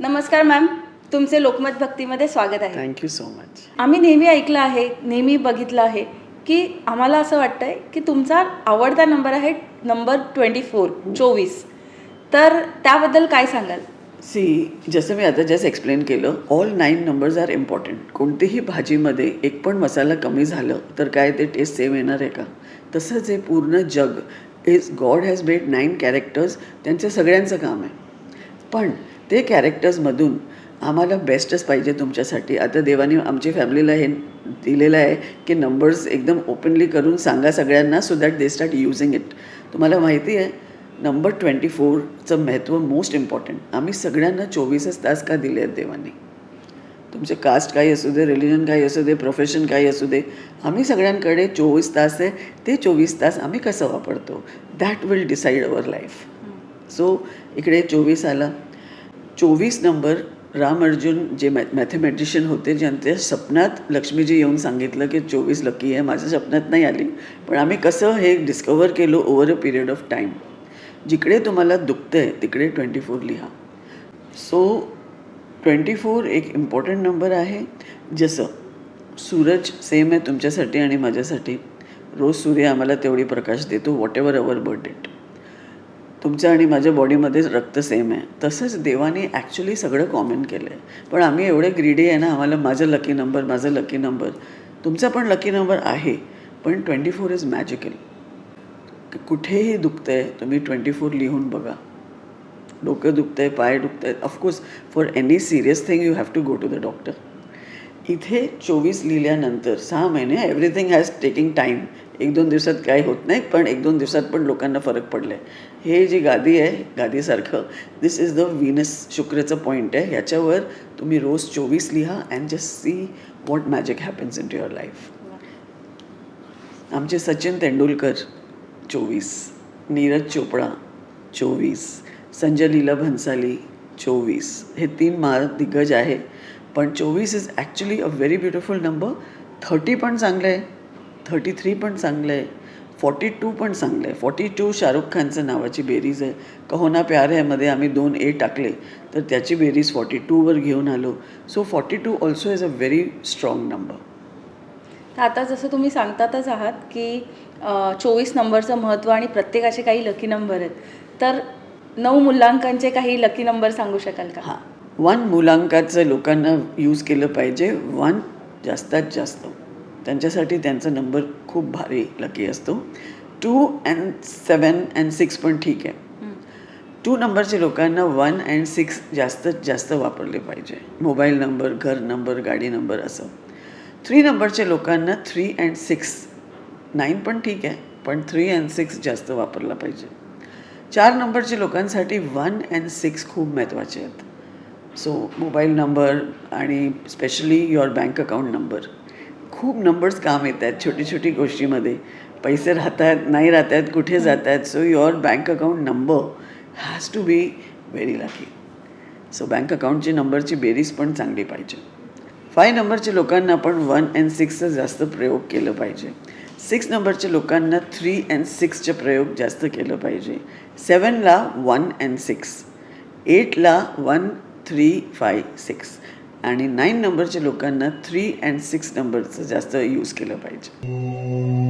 नमस्कार मॅम तुमचे लोकमत भक्तीमध्ये स्वागत आहे. थँक्यू सो मच आम्ही नेहमी ऐकलं आहे नेहमी बघितलं आहे की आम्हाला असं वाटतंय की तुमचा आवडता नंबर आहे नंबर ट्वेंटी फोर चोवीस. तर त्याबद्दल काय सांगाल? सी जसं मी आता जस्ट एक्सप्लेन केलं all nine numbers are important कोणतीही भाजीमध्ये एक पण मसाला कमी झालं तर काय ते टेस्ट सेम येणार आहे का? तसंच हे पूर्ण जग is God has made nine characters त्यांचं सगळ्यांचं काम आहे. पण ते कॅरेक्टर्समधून आम्हाला बेस्टच पाहिजे तुमच्यासाठी. आता देवाने आमच्या फॅमिलीला हे दिलेलं आहे की नंबर्स एकदम ओपनली करून सांगा सगळ्यांना so that they start using it तुम्हाला माहिती आहे नंबर ट्वेंटी फोरचं महत्त्व मोस्ट इम्पॉर्टंट आम्ही सगळ्यांना चोवीसच तास का दिले आहेत देवाने? तुमचे कास्ट काही असू दे रिलिजन काही असू दे प्रोफेशन काही असू दे आम्ही सगळ्यांकडे चोवीस तास आहे ते चोवीस तास आम्ही कसं वापरतो? That will decide our life so इकडे चोवीस आला. चोवीस नंबर राम अर्जुन जे मॅ मॅथमॅटिशियन होते ज्यांच्या स्वप्नात लक्ष्मीजी येऊन सांगितलं की चोवीस लकी आहे माझ्या स्वप्नात नाही आली. पण आम्ही कसं हे डिस्कवर केलं over a period of time जिकडे तुम्हाला दुखतं आहे तिकडे ट्वेंटी फोर लिहा. सो ट्वेंटी फोर एक इम्पॉर्टंट नंबर आहे. जसं सूरज सेम आहे तुमच्यासाठी आणि माझ्यासाठी. रोज सूर्य आम्हाला तेवढी प्रकाश देतो whatever our birth date तुमच्या आणि माझ्या बॉडीमध्ये रक्त सेम आहे. तसंच देवाने ॲक्च्युली सगळं कॉमन केलं आहे पण आम्ही एवढे ग्रीडी आहे ना आम्हाला माझं लकी नंबर माझं लकी नंबर तुमचा पण लकी नंबर आहे पण ट्वेंटी फोर इज मॅजिकल कुठेही दुखतं आहे तुम्ही ट्वेंटी फोर लिहून बघा. डोकं दुखतं आहे पाय दुखत आहेत of course for any serious thing you have to go to the doctor इथे चोवीस लिहिल्यानंतर सहा महिने एव्हरीथिंग हॅज टेकिंग टाईम एक दोन दिवसात काही होत नाही पण एक दोन दिवसात पण लोकांना फरक पडला आहे हे जी गादी आहे गादीसारखं दिस इज द व्हीनस शुक्रचं पॉईंट आहे. ह्याच्यावर तुम्ही रोज चोवीस लिहा and just see what magic happens into your life आमचे सचिन तेंडुलकर चोवीस. नीरज चोपडा चोवीस. संजय लीला भन्साली चोवीस. हे तीन महादिग्गज आहे. पण चोवीस is actually a very beautiful number thirty पण चांगलं आहे थर्टी थ्री पण चांगलं आहे फॉर्टी टू पण चांगलं आहे फॉर्टी टू शाहरुख खानचं नावाची बेरीज आहे. कहोना प्यार है मध्ये आम्ही दोन ए टाकले. तर त्याची बेरीज फॉर्टी टूवर घेऊन आलो. So forty two also is a very strong number तर आता जसं तुम्ही सांगतातच आहात की चोवीस नंबरचं महत्त्व आणि प्रत्येकाचे काही लकी नंबर आहेत. तर नऊ मूल्यांकांचे काही लकी नंबर सांगू शकाल का? हां. वन मुलांकाचं लोकांना यूज केलं पाहिजे. वन जास्तीत जास्त. त्यांच्यासाठी त्यांचा नंबर खूप भारी लकी असतो. Two and seven and six पण ठीक आहे. टू नंबरच्या लोकांना वन अँड सिक्स जास्तीत जास्त वापरले पाहिजे. मोबाईल नंबर घर नंबर गाडी नंबर असं. थ्री नंबरच्या लोकांना थ्री अँड सिक्स नाईन पण ठीक आहे. पण थ्री अँड सिक्स जास्त वापरला पाहिजे. चार नंबरच्या लोकांसाठी वन अँड सिक्स खूप महत्त्वाचे आहेत. सो मोबाईल नंबर आणि specially your bank account number खूप नंबर्स काम येत आहेत छोटी छोटी गोष्टीमध्ये. पैसे राहत आहेत नाही राहत आहेत कुठे जात आहेत so your bank account number has to be very lucky so bank अकाउंटची नंबरची बेरीज पण चांगली पाहिजे. फाय नंबरच्या लोकांना पण वन अँड सिक्सचं जास्त प्रयोग केलं पाहिजे. सिक्स नंबरच्या लोकांना थ्री अँड सिक्सचे प्रयोग जास्त केलं पाहिजे. सेवनला वन अँड सिक्स एटला वन थ्री फाय सिक्स आणि नाईन नंबरच्या लोकांना थ्री अँड सिक्स नंबरचं जास्त यूज केलं पाहिजे.